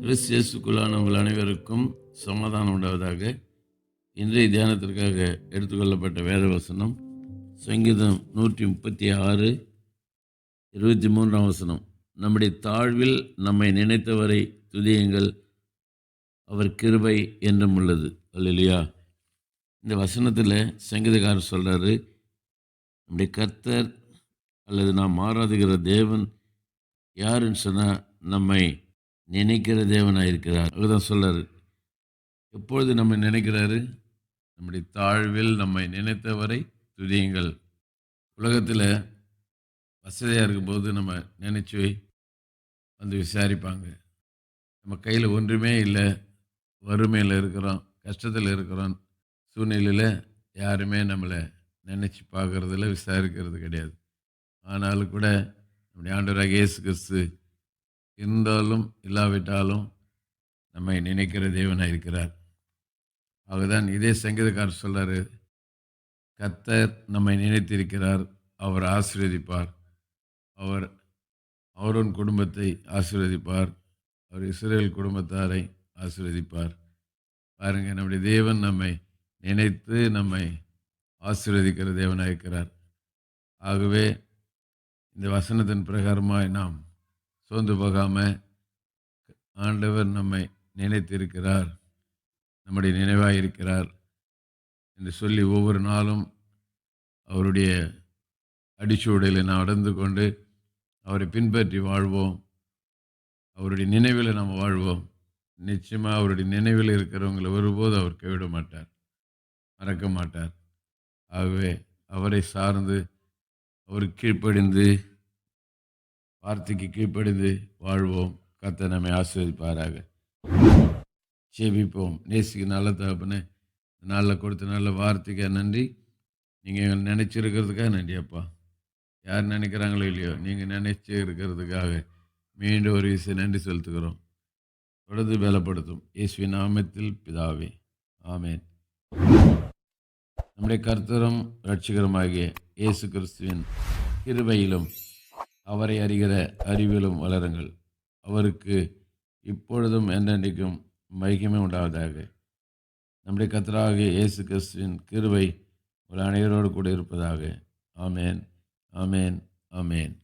கிறிஸ்தியஸுக்குள்ளான உங்கள் அனைவருக்கும் சமாதானம் உண்டாவதாக. இன்றைய தியானத்திற்காக எடுத்துக்கொள்ளப்பட்ட வேத வசனம் சங்கீதம் நூற்றி முப்பத்தி ஆறு இருபத்தி மூன்றாம் வசனம். நம்முடைய தாழ்வில் நம்மை நினைத்தவரை துதியுங்கள் அவர் கிருபை என்றும் உள்ளது. இல்லையா இந்த வசனத்தில் சங்கீதக்காரர் சொல்கிறாரு நம்முடைய கர்த்தர் அல்லது நாம் ஆராதுகிற தேவன் யாருன்னு சொன்னால் நம்மை நினைக்கிற தேவனாக இருக்கிறார். அதுதான் சொல்கிறார் எப்பொழுது நம்ம நினைக்கிறாரு? நம்முடைய தாழ்வில் நம்மை நினைத்தவரை துதியுங்கள். உலகத்தில் வசதியாக இருக்கும்போது நம்ம நினச்சி வந்து விசாரிப்பாங்க. நம்ம கையில் ஒன்றுமே இல்லை. வறுமையில் இருக்கிறோம். கஷ்டத்தில் இருக்கிறோம். சூழ்நிலையில் யாருமே நம்மளை நினச்சி பார்க்குறதில்ல விசாரிக்கிறது கிடையாது. ஆனாலும் கூட நம்முடைய ஆண்டவராக இயேசு கிறிஸ்து இருந்தாலும் இல்லாவிட்டாலும் நம்மை நினைக்கிற தேவனாக இருக்கிறார். ஆகதான் இதே சங்கீதக்காரர் சொல்கிறாரு கத்தர் நம்மை நினைத்திருக்கிறார் அவர் ஆசீர்வதிப்பார். அவர் அவரோன் குடும்பத்தை ஆசீர்வதிப்பார். அவர் இஸ்ரேல் குடும்பத்தாரை ஆசீர்வதிப்பார். பாருங்கள் நம்முடைய தேவன் நம்மை நினைத்து நம்மை ஆசீர்வதிக்கிற தேவனாக இருக்கிறார். ஆகவே இந்த வசனத்தின் பிரகாரமாய் நாம் சோர்ந்து போகாமல் ஆண்டவர் நம்மை நினைத்திருக்கிறார் நம்முடைய நினைவாக இருக்கிறார் என்று சொல்லி ஒவ்வொரு நாளும் அவருடைய அடிச்சுவடையில் நாம் நடந்து கொண்டு அவரை பின்பற்றி வாழ்வோம். அவருடைய நினைவில் நாம் வாழ்வோம். நிச்சயமாக அவருடைய நினைவில் இருக்கிறவங்களை ஒருபோது அவர் கைவிட மாட்டார் மறக்க மாட்டார். ஆகவே அவரை சார்ந்து அவருக்கு கீழ்ப்படிந்து வார்த்தைக்கு கீழ்ப்படிந்து வாழ்வோம். கத்த நம்மை ஆஸ்வதிப்பாராக சேபிப்போம் நேசிக்கு நல்ல தகப்பனே நாளில் கொடுத்த நல்ல வார்த்தைக்கு நன்றி. நீங்கள் நினச்சிருக்கிறதுக்காக நன்றி அப்பா. யார் நினைக்கிறாங்களோ இல்லையோ நீங்கள் நினச்சி இருக்கிறதுக்காக மீண்டும் ஒரு விஷயம் நன்றி செலுத்துகிறோம். தொடர்ந்து பலப்படுத்தும். இயேசுவி நாமத்தில் பிதாவே ஆமேன். நம்முடைய கர்த்தரும் ரட்சிகரமாகிய இயேசு கிறிஸ்துவின் கிருபையிலும் அவரை அறிகிற அறிவிலும் வளருங்கள். அவருக்கு இப்பொழுதும் என்றென்றைக்கும் மகிமை உண்டாவதாக. நம்முடைய கர்த்தராகிய இயேசு கிறிஸ்துவின் கிருவை ஒரு அனைவரோடு கூட இருப்பதாக. ஆமேன் ஆமேன் ஆமேன்.